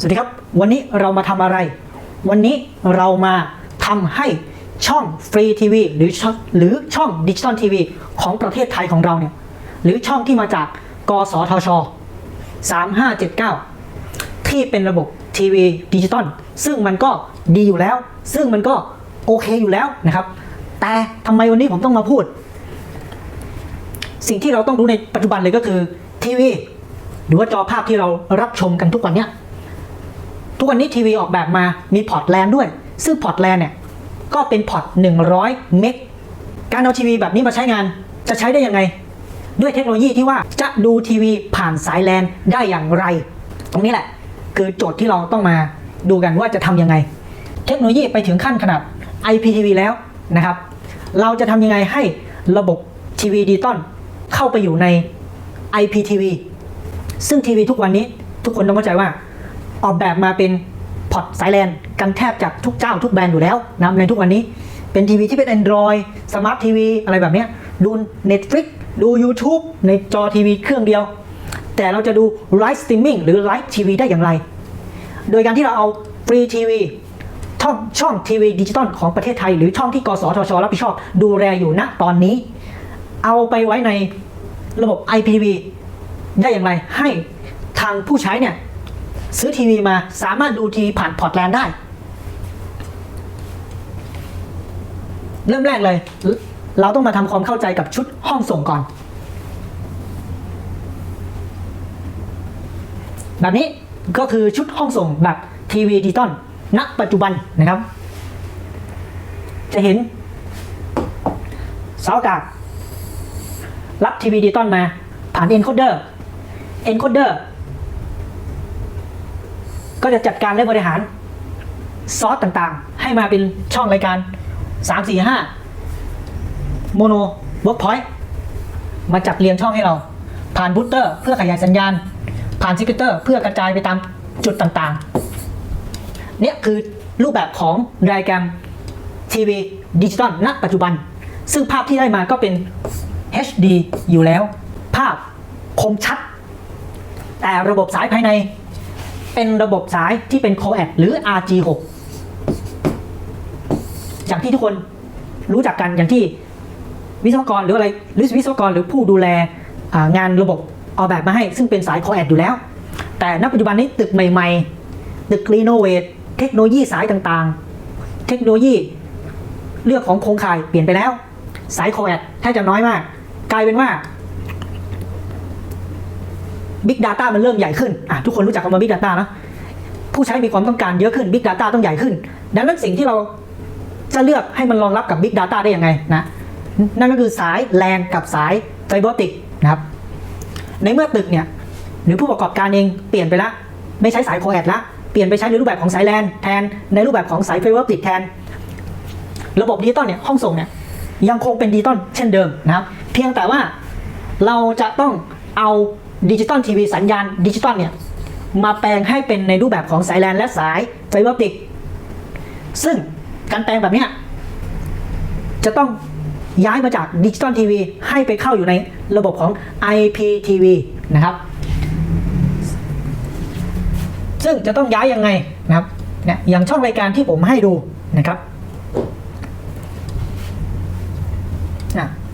สวัสดีครับ วันนี้เรามาทำอะไร วันนี้เรามาทำให้ช่องฟรีทีวีหรือช่องหรือช่องดิจิตอลทีวีของประเทศไทยของเราเนี่ยหรือช่องที่มาจากกสทช 3579 ที่เป็นระบบทีวีดิจิตอลซึ่งมันก็ดีอยู่แล้ว ซึ่งมันก็โอเคอยู่แล้วนะครับ แต่ทำไมวันนี้ผมต้องมาพูด สิ่งที่เราต้องรู้ในปัจจุบันเลยก็คือทีวีหรือว่าจอภาพที่เรารับชมกันทุกวันเนี้ย ทุกวันนี้ทีวีออกแบบมามีพอร์ตแลนด์ด้วย ซึ่งพอร์ตแลนด์เนี่ยก็เป็นพอร์ต100 เมกการเอาทีวีแบบนี้มาใช้งานจะใช้ได้ยังไง ด้วยเทคโนโลยีที่ว่าจะดูทีวีผ่านสายแลนได้อย่างไร ตรงนี้แหละ คือโจทย์ที่เราต้องมาดูกันว่าจะทำยังไง เทคโนโลยีไปถึงขั้นขนาด IPTV แล้วนะครับ เราจะทำยังไงให้ระบบทีวีดิจิตอลเข้าไปอยู่ใน IPTV ซึ่งทีวีทุกวันนี้ทุกคนต้องเข้าใจว่า ออกแบบมาเป็นพอร์ตสายแลนกันแทบจากทุกเจ้าทุกแบรนด์อยู่แล้วนะในทุกวันนี้เป็นทีวีที่เป็น Android Smart TV อะไรแบบเนี้ยดู Netflix ดู YouTube ในจอทีวีเครื่องเดียว แต่เราจะดูไลฟ์สตรีมมิ่งหรือไลฟ์ทีวีได้อย่างไร โดยการที่เราเอาฟรีทีวีช่องช่องทีวีดิจิตอลของประเทศไทย หรือช่องที่กสทช รับผิดชอบ ดูแลอยู่ณตอนนี้ เอาไปไว้ในระบบ IPTV ได้อย่างไรให้ทางผู้ใช้เนี่ย ซื้อทีวีมาสามารถดูทีวีผ่านพอร์ตแลนได้ เริ่มแรกเลย เราต้องมาทำความเข้าใจกับชุดห้องส่งก่อน แบบนี้ก็คือชุดห้องส่งแบบทีวีดิจิตอลณปัจจุบันนะครับ จะเห็นเสาอากาศรับทีวีดิจิตอลมา ผ่าน encoder encoder ก็จะจัดการและบริหารซอสต่างๆ ให้มาเป็นช่องรายการ 3 4 5 โมโนเวิร์กพอยต์มาจัดเรียงช่องให้เรา ผ่านบูตเตอร์เพื่อขยายสัญญาณ ผ่านซิกเตอร์เพื่อกระจายไปตามจุดต่างๆ เนี่ยคือรูปแบบของรายการทีวีดิจิตอลณปัจจุบัน ซึ่งภาพที่ได้มาก็เป็น HD อยู่แล้ว ภาพคมชัด แต่ระบบสายภายใน เป็นระบบสายที่เป็น Coax หรือ RG6 อย่างที่ทุกคนรู้จักกันอย่างที่วิศวกรหรืออะไรหรือวิศวกรหรือผู้ดูแลงานระบบออกแบบมาให้ ซึ่งเป็นสาย Coax อยู่แล้ว แต่ณปัจจุบันนี้ตึกใหม่ ๆ ตึกรีโนเวทเทคโนโลยีสายต่างๆ เทคโนโลยีเรื่องของโครงข่ายเปลี่ยนไปแล้ว สาย Coax แทบจะน้อยมาก กลายเป็นว่า Big Data มันเริ่มใหญ่ขึ้นอะทุกคนรู้จักคำว่า Big Data นะผู้ใช้มีความต้องการเยอะขึ้น Big Data ต้องใหญ่ขึ้น ดังนั้นสิ่งที่เราจะเลือกให้มันรองรับกับ Big Data ได้ยังไงนะนั่นก็คือสายแลนกับสายไฟเบอร์ติกนะครับในเมื่อตึกเนี่ยหรือผู้ประกอบการเองเปลี่ยนไปละไม่ใช้สายโคแอดละเปลี่ยนไปใช้ในรูปแบบของสายแลนแทนในรูปแบบของสายไฟเบอร์ติกแทน ระบบดิจิตอลเนี่ยห้องส่งเนี่ยยังคงเป็นดิจิตอลเช่นเดิมนะครับ เพียงแต่ว่าเราจะต้องเอา ดิจิตอลทีวีสัญญาณดิจิตอลเนี่ยมาแปลงให้เป็นในรูปแบบของสายแลนและสายไฟเบอร์ออปติก ซึ่งการแปลงแบบนี้จะต้องย้ายมาจากดิจิตอลทีวีให้ไปเข้าอยู่ในระบบของ IPTV นะครับ ซึ่งจะต้องย้ายยังไงนะครับเนี่ยอย่างช่องรายการที่ผมให้ดูนะครับ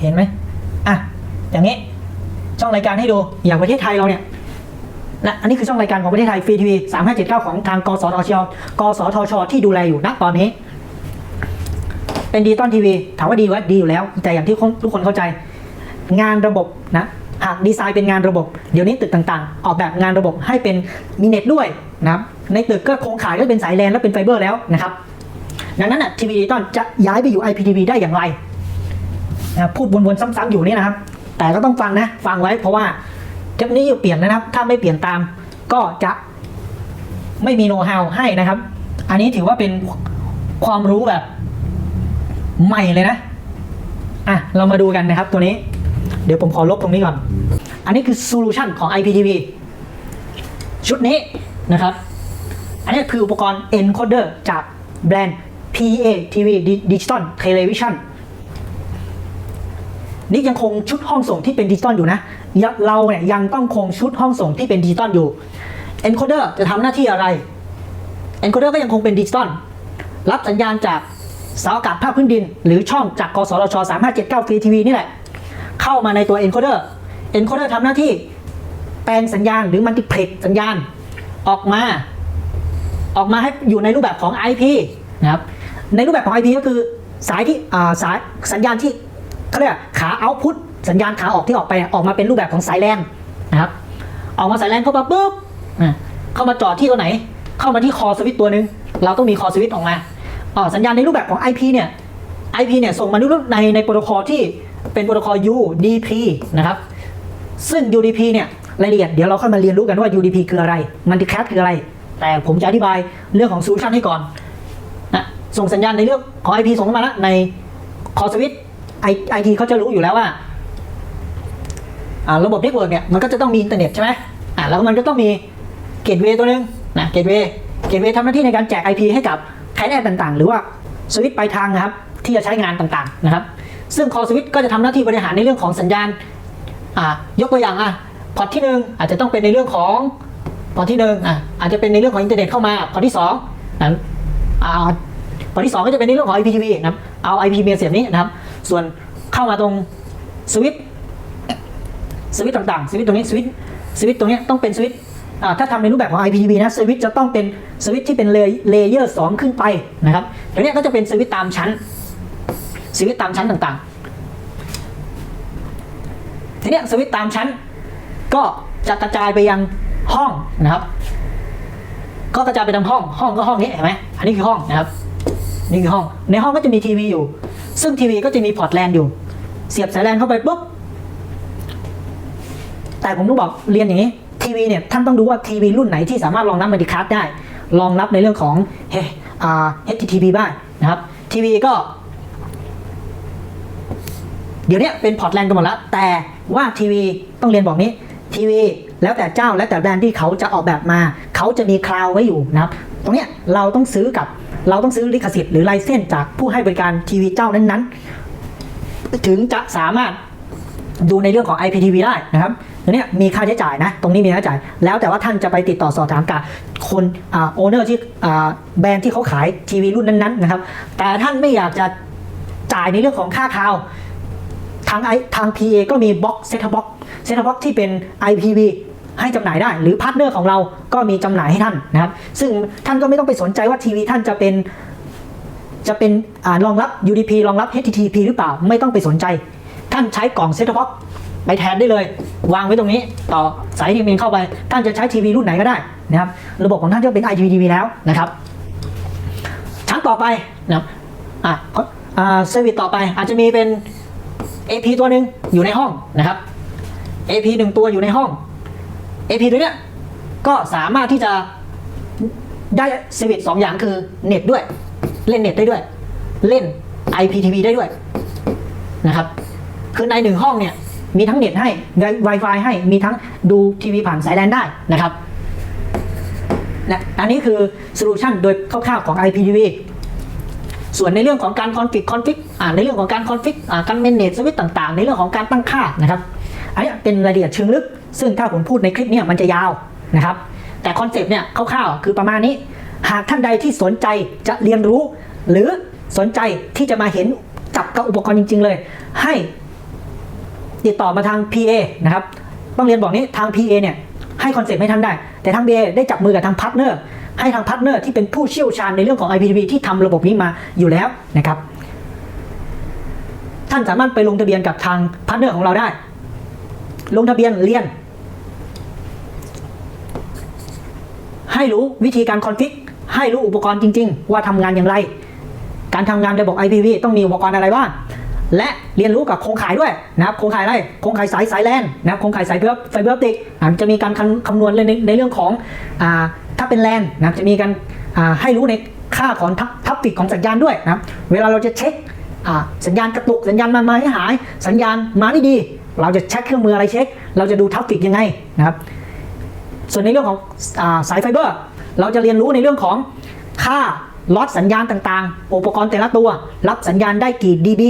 เห็นไหมอะอย่างนี้ ช่องรายการให้ดูอย่างประเทศไทยเราเนี่ยและอันนี้คือช่องรายการของประเทศไทยฟรีทีวีสามห้าเจ็ดเก้าของทางกสทชกสทช ที่ดูแลอยู่ณตอนนี้ เป็นดิจิตอลทีวีถามว่าดีไหมดีอยู่แล้ว แต่อย่างที่ทุกคนเข้าใจ งานระบบนะหากดีไซน์เป็นงานระบบ เดี๋ยวนี้ตึกต่างๆ ออกแบบงานระบบให้เป็นมีเน็ตด้วยนะครับในตึกก็โครงข่ายก็เป็นสายแลนและเป็นไฟเบอร์แล้วนะครับดังนั้นอะทีวีดิจิตอลจะย้ายไปอยู่ IPTV ได้อย่างไรนะพูดวนๆซ้ำๆอยู่นี่นะครับ แต่ก็ต้องฟังนะ ฟังไว้เพราะว่าเทคโนโลยีเปลี่ยนนะครับ ถ้าไม่เปลี่ยนตาม ก็จะไม่มีโน้ตฮาวให้นะครับ อันนี้ถือว่าเป็นความรู้แบบ ใหม่เลยนะ อะ เรามาดูกันนะครับตัวนี้ เดี๋ยวผมขอลบตรงนี้ก่อน อันนี้คือโซลูชันของ IPTV ชุดนี้นะครับ อันนี้คืออุปกรณ์ encoder จากแบรนด์ PA TV Digital Television นี่ยังคงชุดห้องส่งที่เป็นดิจิตอลอยู่นะ เราเนี่ยยังต้องคงชุดห้องส่งที่เป็นดิจิตอลอยู่ encoder จะทำหน้าที่อะไร encoder ก็ยังคงเป็นดิจิตอลรับสัญญาณจากเสาอากาศภาคพื้นดิน หรือช่องจากกสทช3579 ftv นี่แหละ เข้ามาในตัว encoder encoder ทำหน้าที่แปลงสัญญาณหรือ multiplex สัญญาณออกมา ออกมาให้อยู่ในรูปแบบของ IP นะครับในรูปแบบของ IP ก็คือสายที่สายสัญญาณที่ เขาเรียกขา output สัญญาณขาออกที่ออกไปออกมาเป็นรูปแบบของสายแลนนะครับออกมาสายแลนเข้ามาปุ๊บเข้ามาจอดที่ตัวไหน เข้ามาที่คอสวิตตัวหนึ่งเราต้องมีคอสวิตออกมาอ๋อสัญญาณในรูปแบบของ IP เนี่ย IP เนี่ยส่งมาในในโปรโตคอลที่เป็นโปรโตคอล UDP นะครับซึ่ง UDP เนี่ยรายละเอียดเดี๋ยวเราค่อยมาเรียนรู้กันว่า UDP คืออะไร Multicast คืออะไร แต่ผมจะอธิบายเรื่องของ solution ให้ก่อนนะส่งสัญญาณในเรื่องของ IP ส่งเข้ามาแล้วในคอสวิต call switch IT เขาจะรู้อยู่แล้วว่าอ่าระบบเน็ตเวิร์กเนี่ยมันก็จะต้องมีอินเทอร์เน็ตใช่ไหมอ่าแล้วมันก็ต้องมีเกตเวย์ตัวหนึงนะเกตเวย์เกตเวย์ทำหน้าที่ในการแจก IP ให้กับแคลแนต่างๆ หรือว่าสวิตช์ปลายทางนะครับ ที่จะใช้งานต่างๆนะครับ ซึ่งคอสวิตก็จะทำหน้าที่บริหารในเรื่องของสัญญาณอ่ายกตัวอย่างอะพอร์ตที่หนึ่งอาจจะต้องเป็นในเรื่องของพอร์ตที่หนึ่งอะอาจจะเป็นในเรื่องของอินเทอร์เน็ตเข้ามาพอร์ตที่สองนะอ่าพอร์ตที่สองก็จะเป็นในเรื่องของ IPTV นะครับเอา IP เมียเสียบนี้นะครับ ส่วนเข้ามาตรงสวิตช์สวิตต่างๆ สวิตตรงนี้สวิตสวิตตรงนี้ต้องเป็นสวิตถ้าทำในรูปแบบของ IPTV นะสวิตจะต้องเป็นสวิตที่เป็นเลเยอร์สองขึ้นไปนะครับเดี๋ยวนี้ก็จะเป็นสวิตตามชั้นสวิตตามชั้นต่างๆ ทีนี้สวิตตามชั้น ก็จะกระจายไปยังห้องนะครับ ก็กระจายไปตามห้อง ห้องก็ห้องนี้เห็นไหมอันนี้คือห้องนะครับ นี่คือห้อง ในห้องก็จะมีทีวีอยู่ ซึ่งทีวีก็จะมีพอร์ตแลนอยู่ เสียบสายแลนเข้าไปปุ๊บ แต่ผมต้องบอกเรียนอย่างนี้ ทีวีเนี่ยท่านต้องดูว่าทีวีรุ่นไหนที่สามารถรองรับมัลติคัสได้รองรับในเรื่องของเฮอ่า HTTP ได้นะครับ ทีวีก็ เดี๋ยวนี้เป็นพอร์ตแลนด์กันหมดแล้ว แต่ว่าทีวีต้องเรียนบอกนี้ ทีวีแล้วแต่เจ้าแล้วแต่แบรนด์ที่เขาจะออกแบบมา เขาจะมีคลาวไว้อยู่นะครับ ตรงเนี้ยเราต้องซื้อกับ เราต้องซื้อลิขสิทธิ์หรือไลเซนส์จากผู้ให้บริการทีวีเจ้านั้นๆ ถึงจะสามารถดูในเรื่องของ IPTV ได้นะครับตัวเนี้ยมีค่าใช้จ่ายนะ ตรงนี้มีค่าใช้จ่าย แล้วแต่ว่าท่านจะไปติดต่อสอบถามกับคนโอเนอร์ที่แบรนด์ที่เขาขายทีวีรุ่นนั้นๆนะครับ แต่ท่านไม่อยากจะจ่ายในเรื่องของค่าคราวทางไอทาง PA ก็มีบ็อกเซตบ็อกเซตบ็อกที่เป็น IPV ให้จำหน่ายได้ หรือพาร์ทเนอร์ของเราก็มีจำหน่ายให้ท่านนะครับซึ่งท่านก็ไม่ต้องไปสนใจว่าทีวีท่านจะเป็นจะเป็นรองรับ UDP รองรับ HTTP หรือเปล่าไม่ต้องไปสนใจ ท่านใช้กล่องเซ็ตบ็อกไปแทนได้เลย วางไว้ตรงนี้ต่อสายทีวีเข้าไป ท่านจะใช้ทีวีรุ่นไหนก็ได้นะครับระบบของท่านก็เป็น IPTV แล้วนะครับชั้นต่อไปนะครับอะอ่าเซอร์วิสต่อไปอาจจะมีเป็น AP ตัวหนึ่งอยู่ในห้องนะครับ AP หนึ่งตัวอยู่ในห้อง AP ตัวเนี้ยก็สามารถที่จะได้เซอร์วิสสองอย่างคือเน็ตด้วย เล่นเน็ตได้ด้วย เล่น IPTV ได้ด้วยนะครับคือในหนึ่งห้องเนี่ยมีทั้งเน็ตให้ Wi-Fi ให้มีทั้งดูทีวีผ่านสายแลนได้นะครับนะอันนี้คือโซลูชันโดยคร่าวๆของ IPTV ส่วนในเรื่องของการคอนฟิกคอนฟิกอ่าในเรื่องของการคอนฟิกการเมนเนจสวิตต่างๆ ในเรื่องของการตั้งค่านะครับ อันนี้เป็นรายละเอียดเชิงลึก ซึ่งถ้าผมพูดในคลิปเนี้มันจะยาวนะครับ แต่คอนเซปต์เนี่ยคร่าวๆคือประมาณนี้ หากท่านใดที่สนใจจะเรียนรู้ หรือสนใจที่จะมาเห็นจับกับอุปกรณ์จริง ๆ เลย ให้ติดต่อมาทาง PA นะครับต้องเรียนบอกนี้ทาง PA เนี่ยให้คอนเซปต์ให้ท่านได้ แต่ทาง PA ได้จับมือกับทางพาร์ทเนอร์ให้ทางพาร์ทเนอร์ที่เป็นผู้เชี่ยวชาญในเรื่องของ IPTV ที่ทำระบบนี้มาอยู่แล้วนะครับ ท่านสามารถไปลงทะเบียนกับทางพาร์ทเนอร์ของเราได้ ลงทะเบียนเรียน ให้รู้วิธีการคอนฟิกให้รู้อุปกรณ์จริง ๆ ว่าทำงานอย่างไร การทำงานระบบ IPV ต้องมีอุปกรณ์อะไรบ้างและเรียนรู้กับโครงข่ายด้วยนะครับโครงข่ายอะไรโครงข่ายสายสายแลนนะครับโครงข่ายสายไฟเบอร์ไฟเบอร์อปติกจะมีการคำนวณในในเรื่องของอถ้าเป็นแลนนะครับจะมีการให้รู้ในค่าของทับทับฟิกของสัญญาณด้วยนะครับเวลาเราจะเช็คสัญญาณกระตุกสัญญาณมามาให้หาย สัญญาณมาไม่ดี เราจะเช็คเครื่องมืออะไรเช็ค เราจะดูทับฟิกยังไงนะครับ ส่วนในเรื่องของอาสายไฟเบอร์ เราจะเรียนรู้ในเรื่องของค่าล็อตสัญญาณต่างๆ อุปกรณ์แต่ละตัว รับสัญญาณได้กี่ dB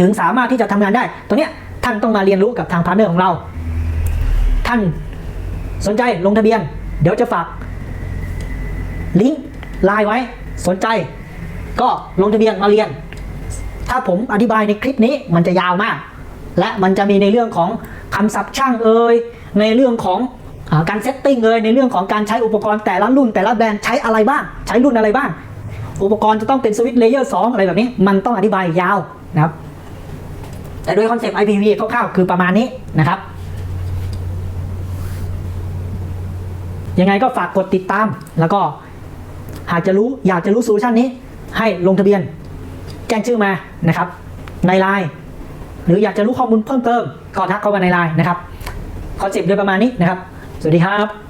ถึงสามารถที่จะทำงานได้ ตัวเนี้ยท่านต้องมาเรียนรู้กับทางพาร์ทเนอร์ของเรา ท่านสนใจลงทะเบียน เดี๋ยวจะฝากลิงก์ไลน์ไว้ สนใจ ก็ลงทะเบียนมาเรียน ถ้าผมอธิบายในคลิปนี้มันจะยาวมาก และมันจะมีในเรื่องของคำศัพท์ช่างเอ่ย ในเรื่องของอการเซตติ้งเอ่ยในเรื่องของการใช้อุปกรณ์แต่ละรุ่นแต่ละแบรนด์ใช้อะไรบ้าง ใช้รุ่นอะไรบ้าง อุปกรณ์จะต้องเป็นสวิตช์เลเยอร์2อะไรแบบนี้ มันต้องอธิบายยาวนะครับ แต่โดยคอนเซปต์ IPV คร่าวๆคือประมาณนี้นะครับ ยังไงก็ฝากกดติดตามแล้วก็หากจะรู้อยากจะรู้โซลูชันนี้ ให้ลงทะเบียน แจ้งชื่อมานะครับ ในไลน์หรืออยากจะรู้ข้อมูลเพิ่มเติมก็ทักเข้ามาในไลน์นะครับ ขอนเซปต์โดยประมาณนี้นะครับ สวัสดีครับ